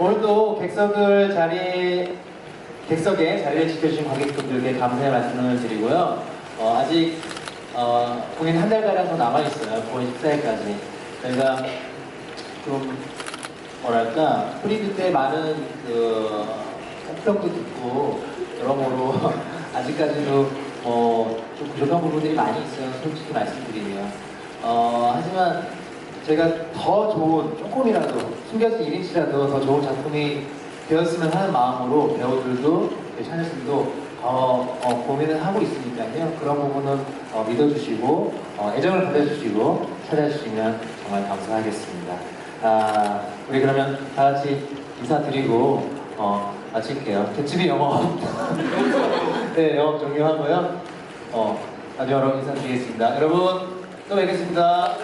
오늘도 객석을 자리, 객석에 자리를 지켜주신 관객분들께 감사의 말씀을 드리고요. 어, 아직 어, 공연 한 달가량 더 남아있어요. 9월 14일까지. 저희가 좀 뭐랄까 프리뷰 때 많은 그 혹평도 듣고 여러모로 아직까지도 뭐좀 부족한 부분들이 많이 있어요. 솔직히 말씀드리면 어, 하지만 제가 더 좋은 조금이라도 숨겨진 1인치라도 더 좋은 작품이 되었으면 하는 마음으로 배우들도 샤넬슨도 어, 어, 고민을 하고 있으니까요. 그런 부분은 어, 믿어주시고 어, 애정을 가져주시고 찾아주시면 정말 감사하겠습니다. 아, 우리 그러면 다 같이 인사드리고 어, 마칠게요. 대치비 영업. 네, 영업 종료하고요. 어, 다시 여러분 인사드리겠습니다. 여러분 또 뵙겠습니다.